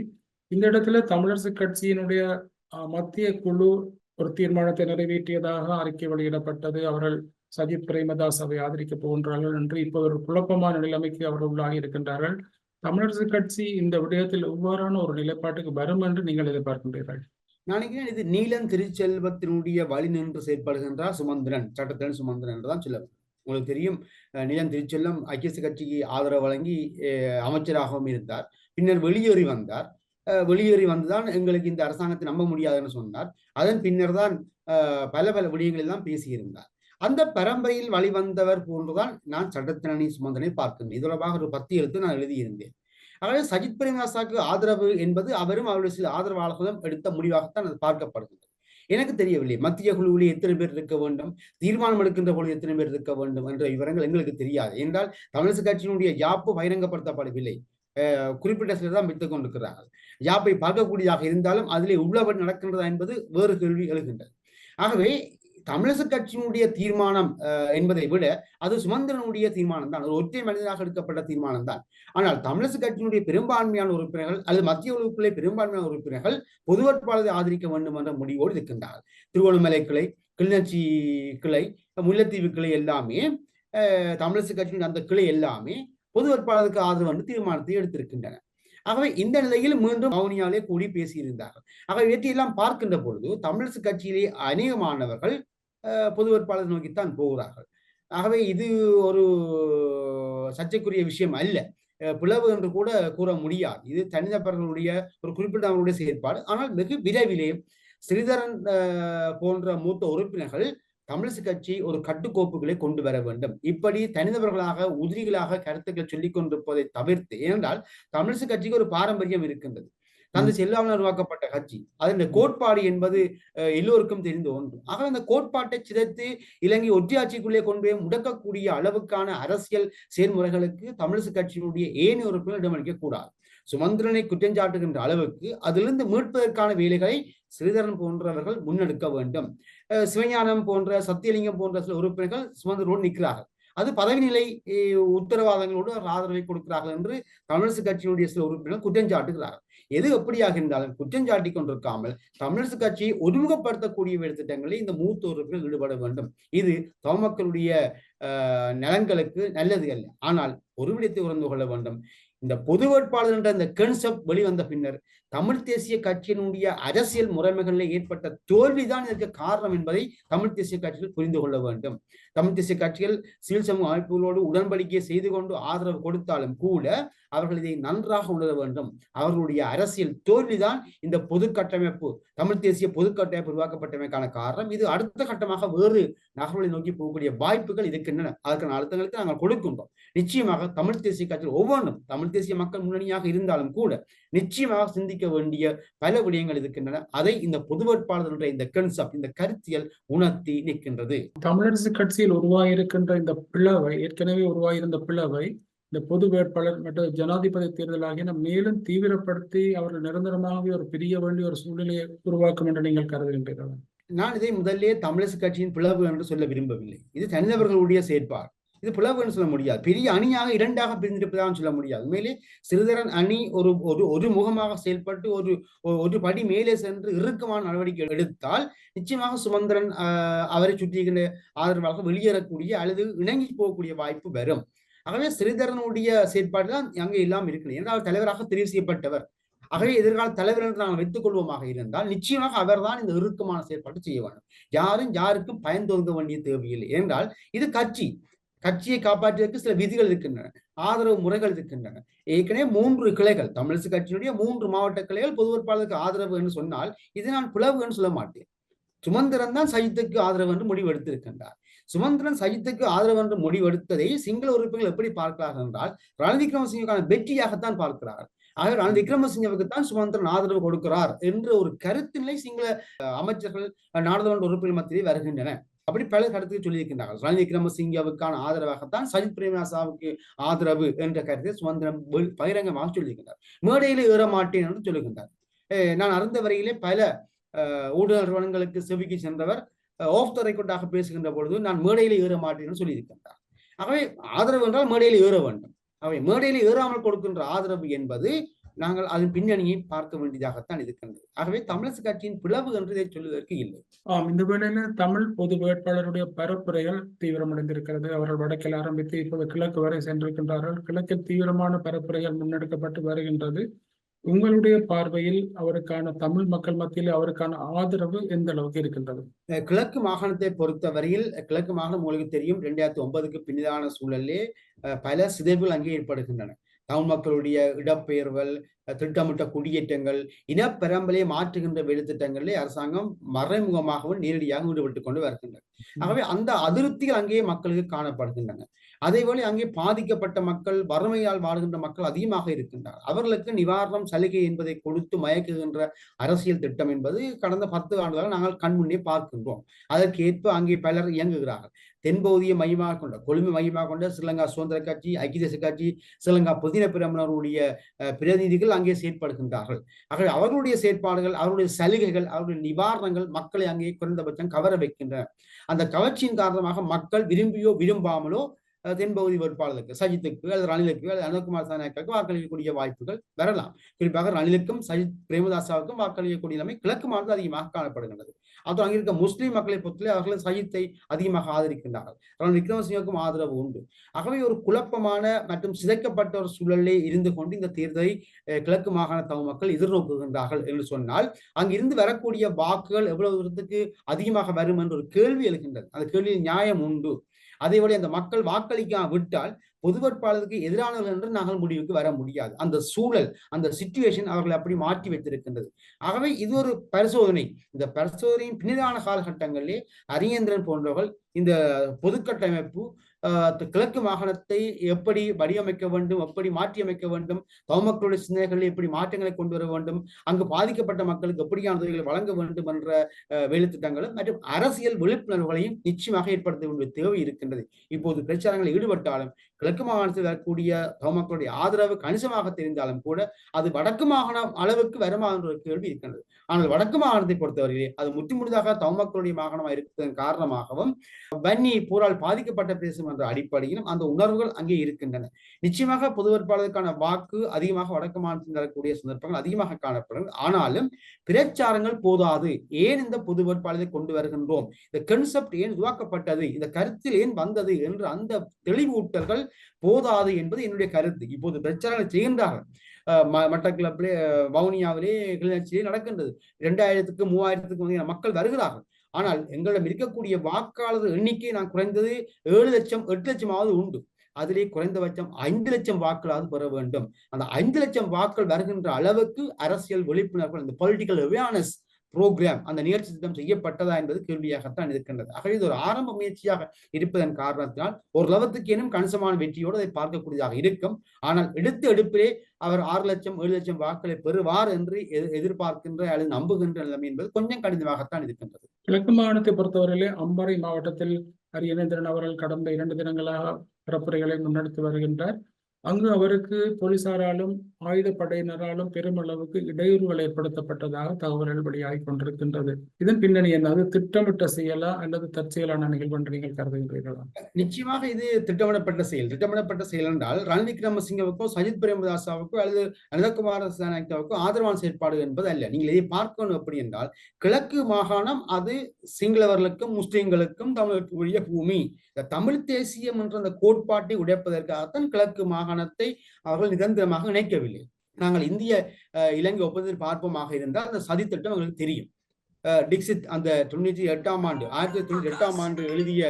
இந்த இடத்துல தமிழரசு கட்சியினுடைய மத்திய குழு ஒரு தீர்மானத்தை நிறைவேற்றியதாக அறிக்கை வெளியிடப்பட்டது. அவர்கள் சஜித் பிரேமதாசவை ஆதரிக்க போகின்றார்கள் என்று இப்போது ஒரு குழப்பமான நிலைமைக்கு அவர்கள் உள்ளாகி இருக்கின்றார்கள். தமிழரசு கட்சி இந்த விடயத்தில் எவ்வாறான ஒரு நிலைப்பாட்டுக்கு வரும் என்று நீங்கள் எதிர்பார்க்கின்றீர்கள்?
நான் நினைக்கிறேன் இது நீலன் திருச்செல்வத்தினுடைய வழி நின்று செயற்படுகின்றார் சுமந்திரன் சட்டத்தின் சுமந்திரன் என்றுதான் சொல்ல உங்களுக்கு தெரியும். நிலம் திருச்செல்லம் ஐக்கிய கட்சிக்கு ஆதரவு வழங்கி அமைச்சராகவும் இருந்தார். பின்னர் வெளியேறி வந்தார். வெளியேறி வந்துதான் எங்களுக்கு இந்த அரசாங்கத்தை நம்ப முடியாதுன்னு சொன்னார். அதன் பின்னர் தான் பல பல விடயங்கள் பேசியிருந்தார். அந்த பரம்பரையில் வழிவந்தவர் போன்றுதான் நான் சட்டத்தினி சுமந்தனை பார்க்கின்றேன். இது தொடர்பாக ஒரு பத்து எழுத்து நான் எழுதியிருந்தேன். ஆகவே சஜித் பிரேமதாசாக்கு ஆதரவு என்பது அவரும் அவருடைய சில ஆதரவாளர்களும் எடுத்த முடிவாகத்தான் அது பார்க்கப்படுகிறது. எனக்கு தெரியவில்லை. மத்திய குழுவிலே எத்தனை பேர் இருக்க வேண்டும்? தீர்மானம் எடுக்கின்ற பொழுது எத்தனை பேர் இருக்க வேண்டும்? என்ற விவரங்கள் எங்களுக்கு தெரியாது. என்றால் தமிழக கட்சியினுடைய யாப்பு பகிரங்கப்படுத்தப்படவில்லை. குறிப்பிட்ட சிலர் தான் வைத்துக் கொண்டிருக்கிறார்கள். யாப்பை பார்க்கக்கூடியதாக இருந்தாலும் அதிலே உள்ளவர் நடக்கின்றதா என்பது வேறு கேள்வி எழுகின்றது. ஆகவே தமிழக கட்சியினுடைய தீர்மானம் என்பதை விட அது சுமந்திரனுடைய தீர்மானம் தான் ஒரு ஒற்றை மனிதனாக எடுக்கப்பட்ட தீர்மானம் தான் ஆனால் தமிழக கட்சியினுடைய பெரும்பான்மையான உறுப்பினர்கள் அல்லது மத்திய உறுப்பிலே பெரும்பான்மையான உறுப்பினர்கள் பொது வேட்பாளரை ஆதரிக்க வேண்டும் என்ற முடிவோடு இருக்கின்றார்கள் திருவண்ணாமலை கிளை கிளிநொச்சி கிளை முல்லைத்தீவு கிளை எல்லாமே அஹ், கட்சியினுடைய கட்சியின் அந்த கிளை எல்லாமே பொது வேட்பாளருக்கு ஆதரவு என்று தீர்மானத்தை எடுத்திருக்கின்றன. ஆகவே இந்த நிலையில் மீண்டும் மௌனியாலே கூடி பேசியிருந்தார்கள். ஆகவே இவற்றையெல்லாம் பார்க்கின்ற பொழுது தமிழிசை கட்சியிலே அநேகமானவர்கள் பொது வேட்பாளர் நோக்கித்தான் போகிறார்கள். ஆகவே இது ஒரு சர்ச்சைக்குரிய விஷயம் அல்ல. பிளவு என்று கூட கூற முடியாது. இது தனிநபர்களுடைய ஒரு குறிப்பிட்டவர்களுடைய செயற்பாடு. ஆனால் வெகு விரைவிலே ஸ்ரீதரன் போன்ற மூத்த உறுப்பினர்கள் தமிழிசை கட்சி ஒரு கட்டுக்கோப்புகளை கொண்டு வர வேண்டும். இப்படி தனிநபர்களாக உதிரிகளாக கருத்துக்களை சொல்லிக் கொண்டிருப்பதை தவிர்த்து ஏனென்றால் தமிழிசை கட்சிக்கு ஒரு பாரம்பரியம் இருக்கின்றது. தந்தை செல்லாமல் உருவாக்கப்பட்ட கட்சி அதன் கோட்பாடு என்பது எல்லோருக்கும் தெரிந்த ஒன்று. ஆக அந்த கோட்பாட்டை சிதைத்து இலங்கை ஒற்றையாட்சிக்குள்ளே கொண்டு போய் முடக்கக்கூடிய அளவுக்கான அரசியல் செயல்முறைகளுக்கு தமிழிசு கட்சியினுடைய ஏனைய உறுப்பினர் இடமளிக்க கூடாது. சுமந்திரனை குற்றஞ்சாட்டுகின்ற அளவுக்கு அதிலிருந்து மீட்பதற்கான வேலைகளை ஸ்ரீதரன் போன்றவர்கள் முன்னெடுக்க வேண்டும். சிவஞானம் போன்ற சத்தியலிங்கம் போன்ற சில உறுப்பினர்கள் சுமந்திரோடு நிற்கிறார்கள். அது பதவி நிலை உத்தரவாதங்களோடு ஆதரவை கொடுக்கிறார்கள் என்று தமிழரசு கட்சியினுடைய சில உறுப்பினர்கள் குற்றஞ்சாட்டுகிறார்கள் எது எப்படியாக இருந்தாலும் குற்றஞ்சாட்டி கொண்டிருக்காமல் தமிழரசு கட்சியை ஒருமுகப்படுத்தக்கூடிய திட்டங்களில் இந்த மூத்தோர்கள் ஈடுபட வேண்டும். இது தமக்களுடைய அஹ், நலன்களுக்கு நல்லது அல்ல. ஆனால் ஒரு விடத்தை உணர்ந்து கொள்ள வேண்டும். இந்த பொது வேட்பாளர் என்ற இந்த கன்செப்ட் வெளிவந்த பின்னர் தமிழ் தேசிய கட்சியினுடைய அரசியல் முறைமைகளில் ஏற்பட்ட தோல்விதான் இதற்கு காரணம் என்பதை தமிழ் தேசிய கட்சிகள் புரிந்து கொள்ள வேண்டும். தமிழ் தேசிய கட்சிகள் சிவில் சமூக அமைப்புகளோடு உடன்படிக்கை செய்து கொண்டு ஆதரவு கொடுத்தாலும் கூட அவர்கள் இதை நன்றாக உணர வேண்டும். அவர்களுடைய அரசியல் தோல்விதான் இந்த பொது கட்டமைப்பு தமிழ் தேசிய பொது கட்டமைப்பு உருவாக்கப்பட்டமைக்கான காரணம். இது அடுத்த கட்டமாக வேறு நகர்வுகளை நோக்கி போகக்கூடிய வாய்ப்புகள் இருக்கின்றன அதற்கான அழுத்தங்களுக்கு நாங்கள் கொடுக்கின்றோம். நிச்சயமாக தமிழ் தேசிய கட்சியில் ஒவ்வொன்றும் தமிழ் தேசிய மக்கள் முன்னணியாக இருந்தாலும் கூட நிச்சயமாக சிந்திக்க வேண்டிய பல விடயங்கள் இருக்கின்றன அதை இந்த பொது வேட்பாளர்களுடைய இந்த கன்செப்ட் இந்த கருத்தியல் உணர்த்தி நிற்கின்றது.
தமிழரசு கட்சியில் உருவாகியிருக்கின்ற இந்த பிளவை ஏற்கனவே உருவாகியிருந்த பிளவை இந்த பொது வேட்பாளர் மற்றும் ஜனாதிபதி தேர்தல் மேலும் தீவிரப்படுத்தி அவர்கள் நிரந்தரமாகவே ஒரு பிரிய வேண்டிய ஒரு சூழ்நிலையை உருவாக்கும் என்று நீங்கள் கருதுகின்றீர்கள்?
நான் இதை முதல்லே தமிழரசு கட்சியின் பிளவு என்று சொல்ல விரும்பவில்லை. இது தனிநபர்களுடைய செயற்பாடு. இது பிளவு என்று சொல்ல முடியாது. பெரிய அணியாக இரண்டாக பிரிந்திருப்பதாக சொல்ல முடியாது. உண்மையிலே சிறுதரன் அணி ஒரு ஒரு ஒரு முகமாக செயல்பட்டு ஒரு ஒரு- படி மேலே சென்று இறுக்கமான நடவடிக்கை எடுத்தால் நிச்சயமாக சுமந்திரன் அவரை சுற்றியிருக்கிற ஆதரவாளர்கள் வெளியேறக்கூடிய அல்லது இணங்கி போகக்கூடிய வாய்ப்பு வரும். ஆகவே சிறிதரனுடைய செயற்பாடு தான் அங்கே எல்லாம் இருக்கிறது. ஏன்னா அவர் தலைவராக தெரிவு செய்யப்பட்டவர். ஆகவே எதிர்கால தலைவர் என்று நாங்கள் வைத்துக் கொள்வோமாக இருந்தால் நிச்சயமாக அவர்தான் இந்த இறுக்கமான செயற்பாடு செய்ய வேண்டும். யாரும் யாருக்கும் பயந்தொங்க வேண்டிய தேவையில்லை. என்றால் இது கட்சி. கட்சியை காப்பாற்றுவதற்கு சில விதிகள் இருக்கின்றன. ஆதரவு முறைகள் இருக்கின்றன. ஏற்கனவே மூன்று கிளைகள் தமிழிசை கட்சியினுடைய மூன்று மாவட்ட கிளைகள் பொது வேட்பாளருக்கு ஆதரவு என்று சொன்னால் இது நான் பிளவு என்று சொல்ல மாட்டேன். சுமந்திரன் தான் சஜித்துக்கு ஆதரவு என்று முடிவெடுத்திருக்கின்றார் சுமந்திரன் சஜித்துக்கு ஆதரவு என்று முடிவெடுத்ததை சிங்கள உறுப்பினர்கள் எப்படி பார்க்கிறார்கள் என்றால் ரணில் விக்ரமசிங்கக்கான வெற்றியாகத்தான் பார்க்கிறார்கள். ஆகவே விக்ரமசிங்கவுக்கு தான் சுமந்திரன் ஆதரவு கொடுக்கிறார் என்ற ஒரு கருத்தினை சிங்கள அமைச்சர்கள் நாடாளுமன்ற உறுப்பினர் மத்தியில் வருகின்றன. அப்படி பல கருத்துக்கள் சொல்லியிருக்கின்றார்கள். ரணில் விக்ரமசிங்கவுக்கான ஆதரவாகத்தான் சஜித் பிரேமதாசாவுக்கு ஆதரவு என்ற கருத்தை சுமந்திரம் பகிரங்கமாக சொல்லியிருக்கின்றார். மேடையிலே ஏற மாட்டேன் என்று சொல்லுகின்றார். நான் அறிந்த வரையிலே பல ஊடக நிறுவனங்களுக்கு செவிக்கு சென்றவர் ஆஃப் த ரெக்கார்டாக பேசுகின்ற பொழுது நான் மேடையில் ஏற மாட்டேன் என்று சொல்லியிருக்கின்றார். ஆகவே ஆதரவு என்றால் மேடையில் ஏற வேண்டும். அவை மேடையில் ஏறாமல் கொடுக்கின்ற ஆதரவு என்பது நாங்கள் அதன் பின்னணியை பார்க்க வேண்டியதாகத்தான் இருக்கின்றது. ஆகவே தமிழரசு கட்சியின் பிளவு என்று இதை சொல்வதற்கு இல்லை.
ஆம் இந்த வேளையில தமிழ் பொது வேட்பாளருடைய பரப்புரைகள் தீவிரமடைந்திருக்கிறது. அவர்கள் வடக்கில் ஆரம்பித்து இப்போது கிழக்கு வரை சென்றிருக்கின்றார்கள். கிழக்கில் தீவிரமான பரப்புரைகள் முன்னெடுக்கப்பட்டு வருகின்றது. உங்களுடைய பார்வையில் அவருக்கான தமிழ் மக்கள் மத்தியில் அவருக்கான ஆதரவு எந்த அளவுக்கு இருக்கின்றது?
கிழக்கு மாகாணத்தை பொறுத்தவரையில் கிழக்கு மாகாணம் உங்களுக்கு தெரியும் ரெண்டாயிரத்தி ஒன்பதுக்கு பின்னதான சூழலே அஹ் பல சிதைவுகள் அங்கே ஏற்படுகின்றன. தமிழ் மக்களுடைய இடப்பெயர்வுகள் அஹ் திட்டமிட்ட குடியேற்றங்கள் இனப்பெரம்பலை மாற்றுகின்ற வேலைத்திட்டங்களிலே அரசாங்கம் மறைமுகமாகவும் நேரடியாக ஈடுபட்டு கொண்டு வருகின்றன ஆகவே அந்த அதிருப்திகள் அங்கே மக்களுக்கு காணப்படுகின்றன. அதே போல அங்கே பாதிக்கப்பட்ட மக்கள் வறுமையால் வாழ்கின்ற மக்கள் அதிகமாக இருக்கின்றனர் அவர்களுக்கு நிவாரணம் சலுகை என்பதை கொடுத்து மயக்குகின்ற அரசியல் திட்டம் என்பது கடந்த பத்து ஆண்டுகளாக நாங்கள் கண்முன்னே பார்க்கின்றோம். அதற்கேற்ப அங்கே பலர் இயங்குகிறார்கள். தென்பகுதியை மையமாக கொண்ட கொழும்பு மையமாக கொண்ட ஸ்ரீலங்கா சுதந்திர கட்சி ஐக்கிய தேச கட்சி ஸ்ரீலங்கா புதின பிரமணருடைய பிரதிநிதிகள் அங்கே செயற்படுகின்றார்கள். ஆகவே அவர்களுடைய செயற்பாடுகள் அவருடைய சலுகைகள் அவருடைய நிவாரணங்கள் மக்களை அங்கே குறைந்தபட்சம் கவர வைக்கின்றன. அந்த கவர்ச்சியின் காரணமாக மக்கள் விரும்பியோ விரும்பாமலோ தென்பகுதி வேட்பாளருக்கு சஜித்துக்கு அல்லது ரணிலுக்கு அல்லது அனுகுமார் சாநாயக்காவுக்கு வாக்களிக்கக்கூடிய வாய்ப்புகள் வரலாம். குறிப்பாக ரணிலுக்கும் சஜித் பிரேமதாசாவுக்கும் வாக்களிக்கக்கூடிய நிலைமை கிழக்கு மாநிலம் அதிகமாக காணப்படுகின்றது. அதுவும் அங்கிருக்க முஸ்லீம் மக்களை பொறுத்தவரை அவர்கள் சஜித்தை அதிகமாக ஆதரிக்கின்றார்கள். ரணில் விக்ரமசிங்கவுக்கும் ஆதரவு உண்டு. ஆகவே ஒரு குழப்பமான மற்றும் சிதைக்கப்பட்ட ஒரு சூழலே இருந்து கொண்டு இந்த தேர்தலை கிழக்கு மாகாண தமிழ் மக்கள் எதிர்நோக்குகின்றார்கள் என்று சொன்னால் அங்கிருந்து வரக்கூடிய வாக்குகள் எவ்வளவு தூரத்துக்கு அதிகமாக வரும் என்ற ஒரு கேள்வி எழுகின்றது. அந்த கேள்வியில் நியாயம் உண்டு. அதேபோல அந்த மக்கள் வாக்களிக்க விட்டால் பொது வேட்பாளருக்கு எதிரானவர்கள் என்று நாங்கள் முடிவுக்கு வர முடியாது. அந்த சூழல் அந்த சிச்சுவேஷன் அவர்களை அப்படி மாற்றி வைத்திருக்கின்றது. ஆகவே இது ஒரு பரிசோதனை. இந்த பரிசோதனையின் பின்னதான காலகட்டங்களிலே அரியந்திரன் போன்றவர்கள் இந்த பொதுக்கட்டமைப்பு கிழக்கு மாகாணத்தை எப்படி வடிவமைக்க வேண்டும் எப்படி மாற்றியமைக்க வேண்டும் தவமக்களுடைய சிந்தனைகளில் எப்படி மாற்றங்களை கொண்டு வர வேண்டும் அங்கு பாதிக்கப்பட்ட மக்களுக்கு எப்படியான உதவிகளை வழங்க வேண்டும் என்ற வேலைத்திட்டங்களும் மற்றும் அரசியல் விழிப்புணர்வுகளையும் நிச்சயமாக ஏற்படுத்த வேண்டிய தேவை இருக்கின்றது. இப்போது பிரச்சாரங்களில் ஈடுபட்டாலும் கிழக்கு மாகாணத்தில் வரக்கூடிய தவமக்களுடைய ஆதரவு கணிசமாக தெரிந்தாலும் கூட அது வடக்கு மாகாணம் அளவுக்கு வருமா என்ற கேள்வி இருக்கின்றது. ஆனால் வடக்கு மாகாணத்தை பொறுத்தவரையிலே அது முற்றுமுழுதாக தவமக்களுடைய மாகாணமாக இருப்பதன் காரணமாகவும் வன்னி போரால் பாதிக்கப்பட்ட பிரதேசம் என்ற அடிப்படையிலும் அந்த உணர்வுகள் அங்கே இருக்கின்றன. நிச்சயமாக பொது வேட்பாளருக்கான வாக்கு அதிகமாக வடக்கு மாநிலத்தில் தரக்கூடிய சந்தர்ப்பங்கள் அதிகமாக காணப்படும். ஆனாலும் பிரச்சாரங்கள் போதாது. ஏன் இந்த பொது வேட்பாளரை கொண்டு வருகின்றோம்? இந்த கன்செப்ட் ஏன் உருவாக்கப்பட்டது? இந்த கருத்தில் ஏன் வந்தது? என்று அந்த தெளிவூட்டல்கள் போதாது என்பது என்னுடைய கருத்து. இப்போது பிரச்சாரங்கள் செய்கின்றார்கள். அஹ் ம- வவுனியாவிலே கிளிநொச்சியிலே நடக்கின்றது. இரண்டாயிரத்துக்கு மூவாயிரத்துக்கு வந்து மக்கள் வருகிறார்கள். ஆனால் எங்களிடம் இருக்கக்கூடிய வாக்காளர் எண்ணிக்கை நான் குறைந்தது ஏழு லட்சம் எட்டு லட்சமாவது உண்டு. அதிலே குறைந்தபட்சம் ஐந்து லட்சம் வாக்களாவது பெற வேண்டும். அந்த ஐந்து லட்சம் வாக்கள் வருகின்ற அளவுக்கு அரசியல் விழிப்புணர்வு இந்த பொலிட்டிக்கல் அவேர்னஸ் புரோகிராம் அந்த நிகழ்ச்சி திட்டம் செய்யப்பட்டதா என்பது கேள்வியாகத்தான் இருக்கின்றது. ஆகவே இது ஒரு ஆரம்ப முயற்சியாக இருப்பதன் காரணத்தினால் ஒரு லவத்துக்கு ஏனும் கணிசமான வெற்றியோடு அதை பார்க்கக்கூடியதாக இருக்கும். ஆனால் எடுத்த எடுப்பிலே அவர் ஆறு லட்சம் ஏழு லட்சம் வாக்களை பெறுவார் என்று எதிர்- எதிர்பார்க்கின்ற அல்லது நம்புகின்ற நிலைமை என்பது கொஞ்சம் கடினமாகத்தான் இருக்கின்றது.
கிழக்கு மாகாணத்தை பொறுத்தவரையிலே அம்பாறை மாவட்டத்தில் ஹரியநேந்திரன் அவர்கள் கடந்த இரண்டு தினங்களாக பரப்புரைகளை முன்னெடுத்து வருகின்றார். அங்கு அவருக்கு போலீசாராலும் ஆயுதப்படையினராலும் பெருமளவுக்கு இடையூறுகள் ஏற்படுத்தப்பட்டதாக தகவல்கள் வெளியாகி கொண்டிருக்கின்றது. இதன் பின்னணி என்னது? திட்டமிட்ட செயலா அல்லது தற்செயலான நிகழ்வு என்று நீங்கள் கருதுகிறீர்களா
நிச்சயமாக இது திட்டமிடப்பட்ட செயல். திட்டமிடப்பட்ட செயல் என்றால் ரணில் விக்ரமசிங்கவுக்கோ சஜித் பிரேமதாசாவுக்கோ அல்லது அனிதகுமார சேனாய்க்காவுக்கோ ஆதரவான செயற்பாடு என்பது அல்ல. நீங்கள் இதை பார்க்கணும் எப்படி என்றால் கிழக்கு மாகாணம் அது சிங்களவர்களுக்கும் முஸ்லிம்களுக்கும் தமிழுக்கு உரிய பூமி தமிழ் தேசியம் என்ற அந்த கோட்பாட்டை உடைப்பதற்காகத்தான் கிழக்கு மாகாணத்தை அவர்கள் நிரந்தரமாக இணைக்கவில்லை. நாங்கள் இந்திய இலங்கை ஒப்பந்தத்தில் பார்ப்போமாக இருந்தால் அந்த சதித்திட்டம் எங்களுக்கு தெரியும். டிக்சித் அந்த தொண்ணூற்றி எட்டாம் ஆண்டு ஆயிரத்தி தொண்ணூற்றி எட்டாம் ஆண்டு எழுதிய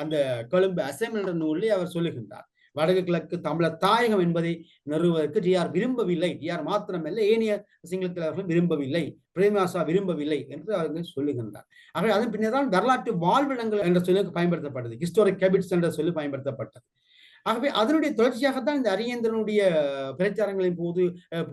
அந்த கொழும்பு அசைன்மெண்ட் என்ற நூலிலே அவர் சொல்லுகின்றார். வடக்கு கிழக்கு தமிழர் தாயகம் என்பதை நிறுவுவதற்கு டிஆர் விரும்பவில்லை. டிஆர் மாத்திரமல்ல ஏனைய சிங்கள தலைவர்கள் விரும்பவில்லை. பிரேமாசா விரும்பவில்லை என்று அவர்கள் சொல்லுகின்றார். ஆகவே அதன் பின்னர் தான் வரலாற்று வாழ்விடங்கள் என்ற சொல்லுக்கு பயன்படுத்தப்பட்டது. ஹிஸ்டோரிக் கேபிட்ஸ் என்ற சொல்லு பயன்படுத்தப்பட்டது. ஆகவே அதனுடைய தொடர்ச்சியாகத்தான் இந்த அரியந்திரனுடைய பிரச்சாரங்களின் போது அஹ்,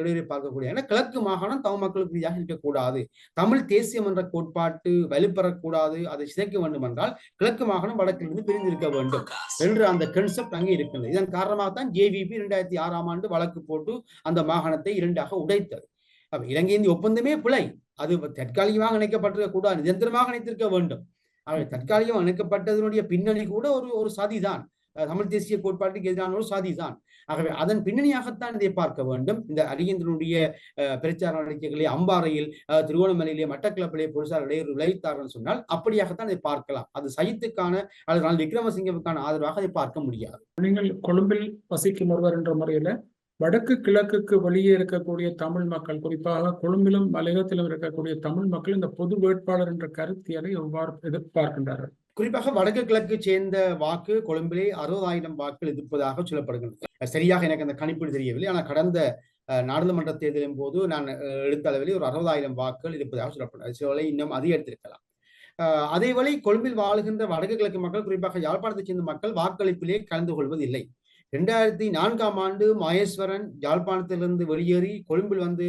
இடையே பார்க்கக்கூடிய ஏன்னா கிழக்கு மாகாணம் தமிழ் மக்களுக்கு ரீதியாக இருக்கக்கூடாது. தமிழ் தேசியம் என்ற கோட்பாட்டு வலுப்பெறக்கூடாது. அதை சிதைக்க வேண்டும் என்றால் கிழக்கு மாகாணம் வடக்கிலிருந்து பிரிந்திருக்க வேண்டும் என்று அந்த கன்செப்ட் அங்கே இருக்கின்றது. இதன் காரணமாகத்தான் ஜேவிபி இரண்டாயிரத்தி ஆறாம் ஆண்டு வழக்கு போட்டு அந்த மாகாணத்தை இரண்டாக உடைத்தது. அப்ப இலங்கை இந்திய ஒப்பந்தமே பிழை. அது தற்காலிகமாக இணைக்கப்பட்டிருக்க கூடாது. நிரந்தரமாக இணைத்திருக்க வேண்டும். ஆகவே தற்காலிகம் இணைக்கப்பட்டதனுடைய பின்னணி கூட ஒரு ஒரு சதிதான். தமிழ் தேசிய கோட்பாட்டுக்கு எதிரான ஒரு ஆகவே அதன் பின்னணியாகத்தான் இதை பார்க்க வேண்டும். இந்த அரியந்திரனுடைய பிரச்சார நடவடிக்கைகளை அம்பாறையில் திருவோணமலையிலே மட்டக்களப்பிலே போலீசார் இடையூறு விளைவித்தார்கள் சொன்னால் அப்படியாகத்தான் இதை பார்க்கலாம். அது சயித்துக்கான அல்லது ரணில் விக்ரமசிங்கவுக்கான ஆதரவாக அதை பார்க்க முடியாது.
நீங்கள் கொழும்பில் வசிக்கும் ஒருவர் என்ற முறையில வடக்கு கிழக்குக்கு வெளியே இருக்கக்கூடிய தமிழ் மக்கள் குறிப்பாக கொழும்பிலும் மலையகத்திலும் இருக்கக்கூடிய தமிழ் மக்கள் இந்த பொது வேட்பாளர் என்ற கருத்தியலை எவ்வாறு எதிர்பார்க்கின்றார்கள்?
குறிப்பாக வடக்கு கிழக்கு சேர்ந்த வாக்கு கொழும்பிலே அறுபதாயிரம் வாக்குகள் எதிர்ப்பதாக சொல்லப்படுகின்றது. சரியாக எனக்கு அந்த கணிப்பு தெரியவில்லை. ஆனால் கடந்த அஹ், நாடாளுமன்ற தேர்தலின் போது நான் எடுத்த அளவில் ஒரு அறுபதாயிரம் வாக்குகள் இருப்பதாக சொல்லப்படுகிறது சிலவளை இன்னும் அதிகரித்திருக்கலாம். அதே அதேவேளை கொழும்பில் வாழுகின்ற வடக்கு கிழக்கு மக்கள் குறிப்பாக யாழ்ப்பாணத்தைச் சேர்ந்த மக்கள் வாக்களிப்பிலே கலந்து கொள்வதில்லை. இரண்டாயிரத்தி நான்காம் ஆண்டு மகேஸ்வரன் யாழ்ப்பாணத்திலிருந்து வெளியேறி கொழும்பில் வந்து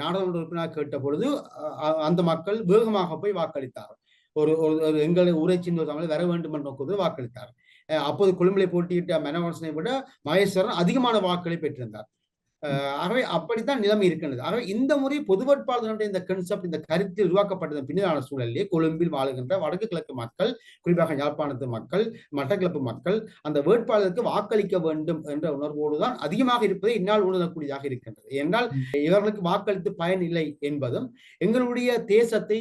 நாடாளுமன்ற உறுப்பினர் கேட்ட பொழுது அஹ், அந்த மக்கள் வேகமாக போய் வாக்களித்தார்கள். ஒரு ஒரு எங்களை ஊரை சேர்ந்த ஒரு தமிழர் வர வேண்டும் என்ற நோக்கத்தில் வாக்களித்தார். அப்போது கொழும்பிலை போட்டியிட்ட மெனவாசனை விட மகேஸ்வரன் அதிகமான வாக்குகளை பெற்றிருந்தார். ஆகவே அப்படித்தான் நிலைமை இருக்கின்றது. ஆகவே இந்த முறை பொது வேட்பாளர்களுடைய இந்த கன்செப்ட் இந்த கருத்து உருவாக்கப்பட்டதன் பின்னரான சூழலிலே கொழும்பில் வாழுகின்ற வடக்கு கிழக்கு மக்கள் குறிப்பாக யாழ்ப்பாணத்து மக்கள் மட்டக்கிழப்பு மக்கள் அந்த வேட்பாளருக்கு வாக்களிக்க வேண்டும் என்ற உணர்வோடு தான் அதிகமாக இருப்பதை என்னால் உணரக்கூடியதாக இருக்கின்றது. என்றால் இவர்களுக்கு வாக்களித்து பயன் இல்லை என்பதும் எங்களுடைய தேசத்தை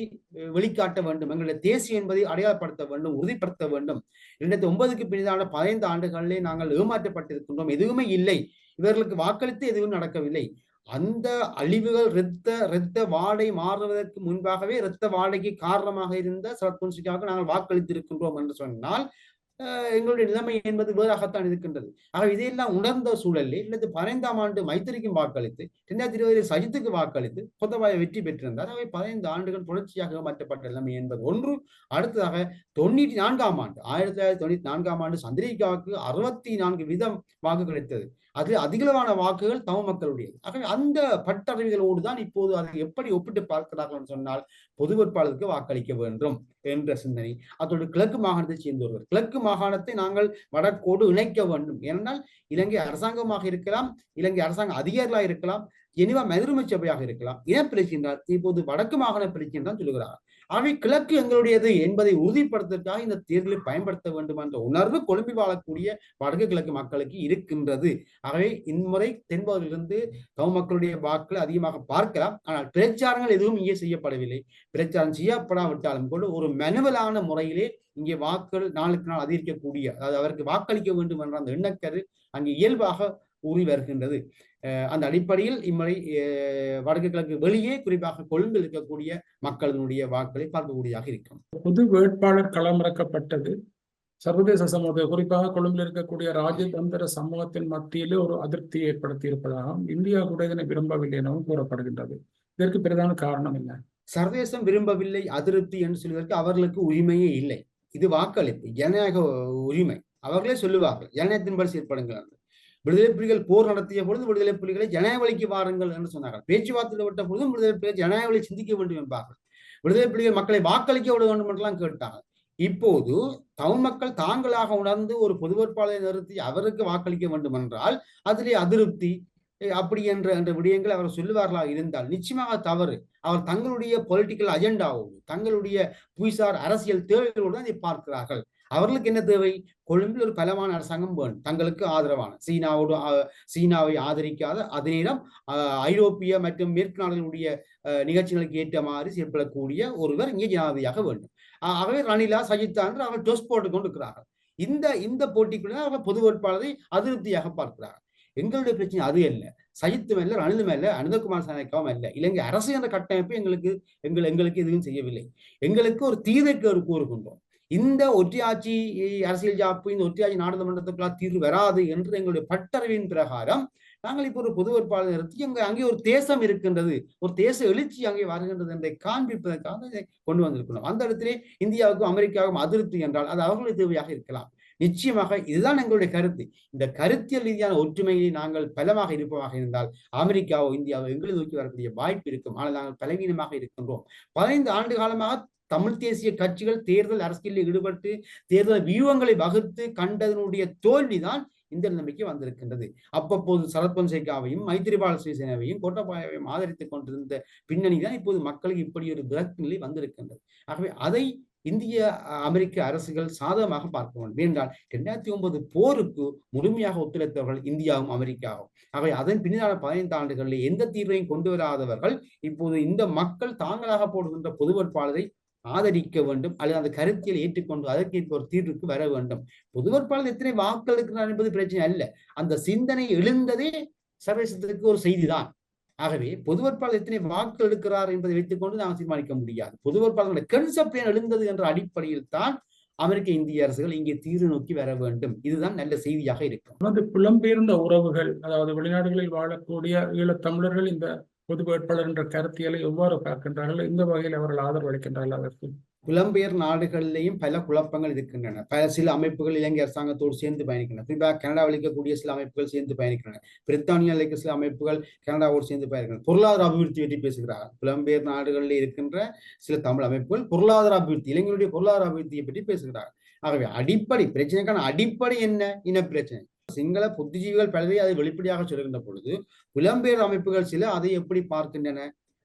வெளிக்காட்ட வேண்டும் எங்களுடைய தேசியம் என்பதை அடையாளப்படுத்த வேண்டும் உறுதிப்படுத்த வேண்டும். இரண்டாயிரத்தி ஒன்பதுக்கு பின்னதான பதினைந்து ஆண்டுகளிலே நாங்கள் ஏமாற்றப்பட்டிருக்கின்றோம். எதுவுமே இல்லை. இவர்களுக்கு வாக்களித்து எதுவும் நடக்கவில்லை. அந்த அழிவுகள் இரத்த இரத்த வாடை மாறுவதற்கு முன்பாகவே இரத்த வாடைக்கு காரணமாக இருந்த சரத்வன்சிக்காக நாங்கள் வாக்களித்திருக்கின்றோம் என்று சொன்னால் எங்களுடைய நிலைமை என்பது வேறாகத்தான் இருக்கின்றது. ஆக இதையெல்லாம் உணர்ந்த சூழலில் இல்லது பதினைந்தாம் ஆண்டு மைத்திரிக்கும் வாக்களித்து இரண்டாயிரத்தி இருபதில் சஜித்துக்கு வாக்களித்து கொத்தபாய வெற்றி பெற்றிருந்தார். அவை பதினைந்து ஆண்டுகள் தொடர்ச்சியாக மாற்றப்பட்ட நிலைமை என்பது ஒன்று. அடுத்ததாக தொண்ணூற்றி நான்காம் ஆண்டு ஆயிரத்தி தொள்ளாயிரத்தி தொண்ணூத்தி நான்காம் ஆண்டு சந்திரிகாவுக்கு அறுபத்தி நான்கு வீதம் வாக்கு கிடைத்தது. அதில் அதிகளவான வாக்குகள் தமிழ் மக்களுடையது. ஆகவே அந்த பட்டறிவுகளோடு தான் இப்போது அதை எப்படி ஒப்பிட்டு பார்க்கிறார்கள் என்று சொன்னால் பொது வேட்பாளருக்கு வாக்களிக்க வேண்டும். என்ற சிந்தனை. அதோடு கிழக்கு மாகாணத்தை சேர்ந்த ஒருவர் கிழக்கு மாகாணத்தை நாங்கள் வடக்கோடு இணைக்க வேண்டும். ஏனென்றால் இலங்கை அரசாங்கமாக இருக்கலாம் இலங்கை அரசாங்க அதிகாரிகளாக இருக்கலாம் ஜெனிவா மெதிர்மை சபையாக இருக்கலாம். ஏன் பிரச்சனை இப்போது வடக்கு மாகாண பிரச்சனை தான் சொல்லுகிறார். ஆகவே கிழக்கு எங்களுடையது என்பதை உறுதிப்படுத்துவதற்காக இந்த தேர்தலை பயன்படுத்த வேண்டும் என்ற உணர்வு கொழும்பி வாழக்கூடிய வடக்கு கிழக்கு மக்களுக்கு இருக்கின்றது. ஆகவே இம்முறை தென்பகுதியிலிருந்து தமிழ் மக்களுடைய வாக்குகளை அதிகமாக பார்க்கலாம். ஆனால் பிரச்சாரங்கள் எதுவும் இங்கே செய்யப்படவில்லை. பிரச்சாரம் செய்யப்படாவிட்டாலும் கூட ஒரு மெனுவலான முறையிலே இங்கே வாக்குகள் நாளுக்கு நாள் அதிகரிக்கக்கூடிய அதாவது அவருக்கு வாக்களிக்க வேண்டும் என்ற அந்த எண்ணக்கரு அங்கே இயல்பாக ஊறி வருகின்றது. அந்த அடிப்படையில் இம்முறை வடக்கு கிழக்கு வெளியே குறிப்பாக கொழும்பில் இருக்கக்கூடிய மக்களினுடைய வாக்குகளை பார்க்கக்கூடியதாக இருக்கும்.
பொது வேட்பாளர் களமிறக்கப்பட்டது. சர்வதேச சமூகம் குறிப்பாக கொழும்பில் இருக்கக்கூடிய ராஜதந்திர சமூகத்தின் மத்தியிலே ஒரு அதிருப்தியை ஏற்படுத்தி இருப்பதாகவும் இந்தியா கூட இதனை விரும்பவில்லை எனவும் கூறப்படுகின்றது. இதற்கு பிரதான காரணம் என்ன?
சர்வதேசம் விரும்பவில்லை அதிருப்தி என்று சொல்வதற்கு அவர்களுக்கு உரிமையே இல்லை. இது வாக்களிப்பு ஜனநாயக உரிமை. அவர்களே சொல்லுவார்கள் ஜனநாயகத்தின்படி செயற்படுங்கள் என்று. விடுதலை புலிகள் போர் நடத்திய பொழுது விடுதலை புலிகளை ஜனநாயக வாருங்கள் என்று சொன்னார்கள். பேச்சுவார்த்தையில் விட்ட பொழுதும் விடுதலை புலிகள் ஜனநாயக வழி சிந்திக்க வேண்டும் என்பார்கள். விடுதலை புலிகள் மக்களை வாக்களிக்க விட வேண்டும் என்றெல்லாம் கேட்டாங்க இப்போது தமிழ் மக்கள் தாங்களாக உணர்ந்து ஒரு பொது வேட்பாளரை நிறுத்தி அவருக்கு வாக்களிக்க வேண்டும் என்றால் அதிலே அதிருப்தி அப்படி என்ற என்ற விடயங்கள் அவர் சொல்லுவார்களா இருந்தால் நிச்சயமாக தவறு. அவர் தங்களுடைய பொலிட்டிக்கல் அஜெண்டாவோடு தங்களுடைய புவிசார் அரசியல் தேவைகளோடு அதை பார்க்கிறார்கள். அவர்களுக்கு என்ன தேவை? கொழும்பில் ஒரு பலமான அரசாங்கம் வேண்டும். தங்களுக்கு ஆதரவான. சீனாவோடு சீனாவை ஆதரிக்காத அதே நேரம் ஐரோப்பிய மற்றும் மேற்கு நாடுகளுடைய நிகழ்ச்சிகளுக்கு ஏற்ற மாதிரி செயல்படக்கூடிய ஒருவர் இங்கே ஜனாதிபதியாக வேண்டும். ஆகவே ரணிலா சஜித்தான் என்று அவர்கள் டொஸ் போட்டுக் கொண்டிருக்கிறார்கள். இந்த இந்த போட்டிக்குள்ள அவர்கள் பொது வேட்பாளரை அதிருப்தியாக பார்க்கிறார்கள். எங்களுடைய பிரச்சனை அது அல்ல. சஜித்தும் அல்ல ரணிலும் அல்ல அனந்தகுமார் சாணக்காவும் அல்ல. இலங்கை அரசு என்ற கட்டமைப்பு எங்களுக்கு எங்கள் எங்களுக்கு எதுவும் செய்யவில்லை. எங்களுக்கு ஒரு தீர்வை கூறுகின்றோம் இந்த ஒற்றையாட்சி அரசியல் ஜாப்பு இந்த ஒற்றையாட்சி நாடாளுமன்றத்துக்குள்ள தீர்வு வராது என்று எங்களுடைய பட்டறிவின் பிரகாரம் நாங்கள் இப்போ ஒரு பொது வேட்பாளர் நிறுத்தி அங்கே அங்கே ஒரு தேசம் இருக்கின்றது ஒரு தேச எழுச்சி அங்கே வருகின்றது என்பதை காண்பிப்பதற்காக இதை கொண்டு வந்திருக்கணும் அந்த இடத்திலே இந்தியாவுக்கும் அமெரிக்காவுக்கும் அதிருப்தி என்றால் அது அவர்களுடைய தேவையாக இருக்கலாம். நிச்சயமாக இதுதான் எங்களுடைய கருத்து. இந்த கருத்தியல் ரீதியான ஒற்றுமையை நாங்கள் பலமாக இருப்பதாக இருந்தால் அமெரிக்காவோ இந்தியாவோ எங்களை நோக்கி வரக்கூடிய வாய்ப்பு இருக்கும். ஆனால் நாங்கள் பலவீனமாக இருக்கின்றோம். பதினைந்து ஆண்டு காலமாக தமிழ் தேசிய கட்சிகள் தேர்தல் அரசியலில் ஈடுபட்டு தேர்தல் வியூகங்களை வகுத்து கண்டதனுடைய தோல்விதான் இந்த நிலைமைக்கு வந்திருக்கின்றது. அப்பப்போது சரத் பொன்சேகாவையும் மைத்திரிபால சிறிசேனாவையும் கோட்டபாயவையும் ஆதரித்துக் கொண்டிருந்த பின்னணி தான் இப்போது மக்களுக்கு இப்படி ஒரு விரக்தி நிலை வந்திருக்கின்றது. ஆகவே அதை இந்திய அமெரிக்க அரசுகள் சாதகமாக பார்க்க வேண்டும். என்றால் இரண்டாயிரத்தி ஒன்பது போருக்கு முழுமையாக ஒத்துழைத்தவர்கள் இந்தியாவும் அமெரிக்காவும். ஆகவே அதன் பின்னான பதினைந்து ஆண்டுகளில் எந்த தீர்வையும் கொண்டு வராதவர்கள் இப்போது இந்த மக்கள் தாங்களாக போடுகின்ற பொது வேட்பாளரை ஆதரிக்க வேண்டும் அல்லது அந்த கருத்தியல் ஏற்றுக்கொண்டு அதற்கு ஒரு தீர்வுக்கு வர வேண்டும். பொது வேட்பாளர் எத்தனை வாக்கள் இருக்கிறார் என்பது பிரச்சனை அல்ல. அந்த சிந்தனை எழுந்ததே சர்வதேசத்திற்கு ஒரு செய்திதான். ஆகவே பொது வேட்பாளர் எத்தனை வாக்கு எடுக்கிறார் என்பதை வைத்துக்கொண்டு நாம் தீர்மானிக்க முடியாது. பொது வேட்பாளர்களுடைய கன்செப்ட் ஏன் எழுந்தது என்ற அடிப்படையில் தான் அமெரிக்க இந்திய அரசுகள் இங்கே தீர்வு நோக்கி வர வேண்டும். இதுதான் நல்ல செய்தியாக இருக்கும்.
நமது புலம்பெயர்ந்த உறவுகள் அதாவது வெளிநாடுகளில் வாழக்கூடிய ஈழத்தமிழர்கள் இந்த பொது வேட்பாளர் என்ற கருத்தியலை எவ்வாறு பார்க்கின்றார்கள் இந்த வகையில் அவர்கள் ஆதரவு அளிக்கின்றார்கள் அதற்கு
புலம்பெயர் நாடுகளிலேயும் பல குழப்பங்கள் இருக்கின்றன. பல சில அமைப்புகள் இலங்கை அரசாங்கத்தோடு சேர்ந்து பயணிக்கின்றன. குறிப்பாக கனடாவில் இருக்கக்கூடிய சில அமைப்புகள் சேர்ந்து பயணிக்கின்றன. பிரித்தானியாவில் இருக்க சில அமைப்புகள் கனடாவோடு சேர்ந்து பயணிக்கின்றன. பொருளாதார அபிவிருத்தி பற்றி பேசுகிறார்கள். புலம்பெயர் நாடுகளில் இருக்கின்ற சில தமிழ் அமைப்புகள் பொருளாதார அபிவிருத்தி இளைஞருடைய பொருளாதார அபிவிருத்தியை பற்றி பேசுகிறார்கள். ஆகவே அடிப்படை பிரச்சனைக்கான அடிப்படை என்ன? இன பிரச்சனை. சிங்கள புத்திஜீவிகள் பலரை அதை வெளிப்படையாக சொல்கின்ற பொழுது புலம்பெயர் அமைப்புகள் சில அதை எப்படி பார்க்கின்றன?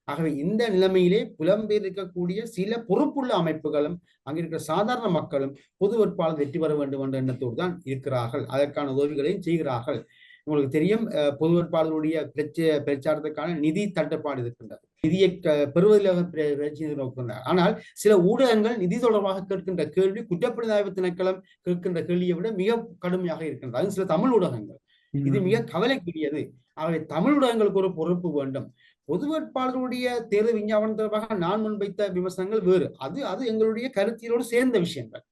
ஆகவே இந்த நிலைமையிலே புலம்பெயர் இருக்கக்கூடிய சில பொறுப்புள்ள அமைப்புகளும் அங்க இருக்கிற சாதாரண மக்களும் பொது வேட்பாளர் வெற்றி பெற வேண்டும் என்ற எண்ணத்தோடு தான் இருக்கிறார்கள். அதற்கான உதவிகளையும் செய்கிறார்கள். உங்களுக்கு தெரியும் பொது வேட்பாளருடைய பிரச்ச பிரச்சாரத்துக்கான நிதி தட்டுப்பாடு இருக்கின்றது. நிதியை பெறுவதில் பிர- பிரச்சனை நோக்கின்றார் ஆனால் சில ஊடகங்கள் நிதி தொடர்பாக கேட்கின்ற கேள்வி குற்றப்புலனாய்வு திணைக்களம் கேட்கின்ற கேள்வியை விட மிக கடுமையாக இருக்கின்றது. அது சில தமிழ் ஊடகங்கள். இது மிக கவலைக்குரியது. ஆகவே தமிழ் ஊடகங்களுக்கு ஒரு பொறுப்பு வேண்டும். பொது வேட்பாளருடைய தேர்தல் விஞ்ஞாபனம் தொடர்பாக நான் முன்வைத்த விமர்சனங்கள் வேறு. அது அது எங்களுடைய கருத்தியலோடு சேர்ந்த விஷயங்கள்.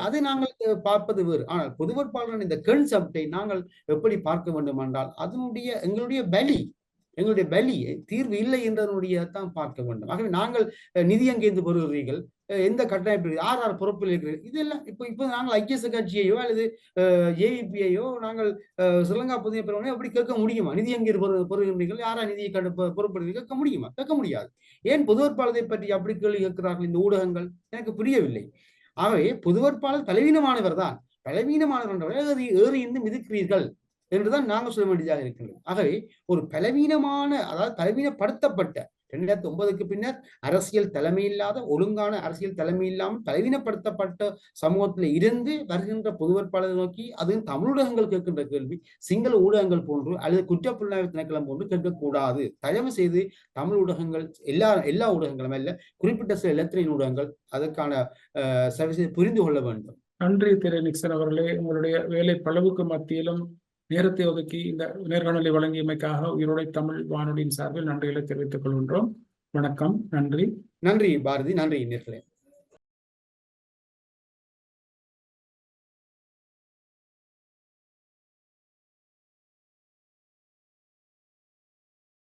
அது நாங்கள் பார்ப்பது வேறு. ஆனால் பொது இந்த கன்செப்டை நாங்கள் எப்படி பார்க்க வேண்டும் என்றால் அதனுடைய எங்களுடைய பலி எங்களுடைய பலி தீர்வு இல்லை என்றதனுடைய தான் பார்க்க வேண்டும். ஆகவே நாங்கள் நிதி எங்கேருந்து பெறுகிறீர்கள்? எந்த கட்டமைப்பு யார் யார் பொறுப்பில் இருக்கிறீர்கள் இதெல்லாம் இப்போ இப்போ நாங்கள் ஐக்கிய கட்சியையோ அல்லது ஜேவிபியையோ நாங்கள் அஹ், ஸ்ரீலங்கா புதிய பிரிவினை அப்படி கேட்க முடியுமா? நிதி எங்கே பெறு- பெறுகின்றீர்கள்? யாரா நிதியை கண்டு பொ- கேட்க முடியுமா? கேட்க முடியாது. ஏன் பொதுவற்பாளரை பற்றி அப்படி கேள்வி கேட்கிறார்கள்? இந்த ஊடகங்கள் எனக்கு புரியவில்லை. ஆகவே பொது வேட்பாளர் பலவீனமானவர் தான் பலவீனமானவர் என்றவரை ஏறி ஏறி இருந்து மிதிக்கிறீர்கள் என்றுதான் நாங்கள் சொல்ல வேண்டியதாக இருக்கின்றோம் ஆகவே ஒரு பலவீனமான அதாவது பலவீனப்படுத்தப்பட்ட இரண்டாயிரத்தி ஒன்பதுக்கு பின்னர் அரசியல் தலைமையில்லாத ஒழுங்கான அரசியல் தலைமை இல்லாமல் பலவீனப்படுத்தப்பட்ட சமூகத்தில் இருந்து வருகின்ற பொது வேட்பாளரை நோக்கி அது தமிழ் ஊடகங்கள் கேட்கின்ற கேள்வி சிங்கள ஊடகங்கள் போன்று அல்லது குற்றப்புலனாய்வு திணைக்களம் போன்று கேட்கக்கூடாது. தயவு செய்து தமிழ் ஊடகங்கள் எல்லா எல்லா ஊடகங்களும் அல்ல குறிப்பிட்ட சில இலத்திரின் ஊடகங்கள் அதற்கான அஹ், சர்வீஸை புரிந்து கொள்ள வேண்டும்.
நன்றி திரு நிக்சன் அவர்களே. உங்களுடைய வேலை பளவுக்கு மத்தியிலும் நேரத்தை ஒதுக்கி இந்த நேர்காணலை வழங்கியமைக்காக உயிரோடை தமிழ் வானொலியின் சார்பில் நன்றிகளை தெரிவித்துக் கொள்கின்றோம். வணக்கம் நன்றி.
நன்றி பாரதி நன்றி நேர்களே.